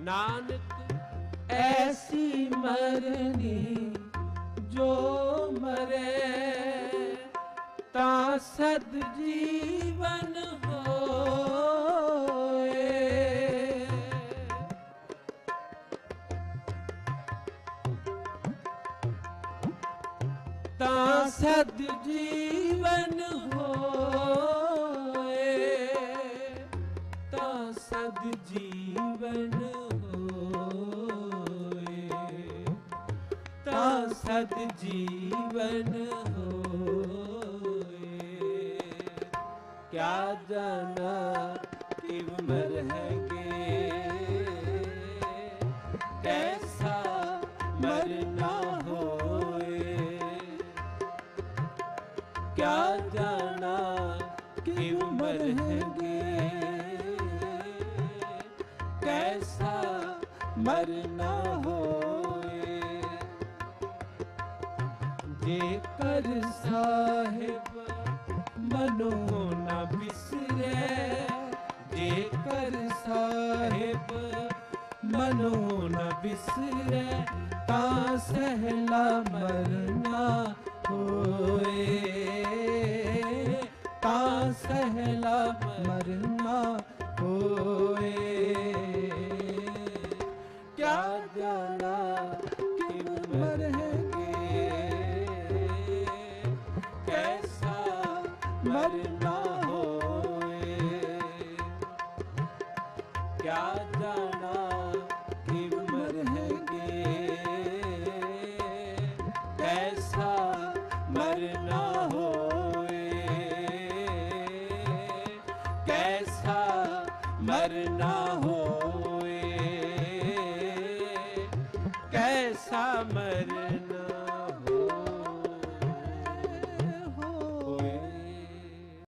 ਨਾਨਕ ਐਸੀ ਮਰਨੀ ਜੋ ਮਰੇ ਤਾਂ ਸਦ ਜੀਵਨ ਹੋਏ। ਤਾਂ ਸਦ ਜੀਵਨ ਹੋਏ। ਸਦ ਜੀਵਨ ਹੋਏ, ਤਾਂ ਸਦ ਜੀਵਨ ਹੋਏ। ਕਿਆ ਜਾਣਾ, ਕਿਵ ਮਰਹਗੇ ਕੈਸਾ ਮਰਨਾ ਹੋਏ। ਕਿਆ ਜਾਣਾ, ਕਿਵ ਮਰਹਗੇ ਕੈਸਾ ਮਰਨਾ ਹੋਏ। ਜੇਕਰ ਸਾਹਿਬ ਮਨੋ ਨਾ ਬਿਸਰੇ, ਜੇਕਰ ਸਾਹਿਬ ਮਨੋ ਨਾ ਬਿਸਰੇ, ਤਾਂ ਸਹਿਲਾ ਮਰਨਾ ਹੋਏ। ਤਾਂ ਸਹਿਲਾ ਮਰਨਾ ਹੋਏ। ਮਰਹਗੇ ਕੈਸਾ ਮਰਨਾ ਹੋਏ ਕਿਆ ਜਾਣਾ ਕਿ ਮਰਹਗੇ ਕੈਸਾ ਮਰਨਾ ਹੋਏ ਕੈਸਾ ਮਰਨਾ ਹੋਏ ਕੈਸਾ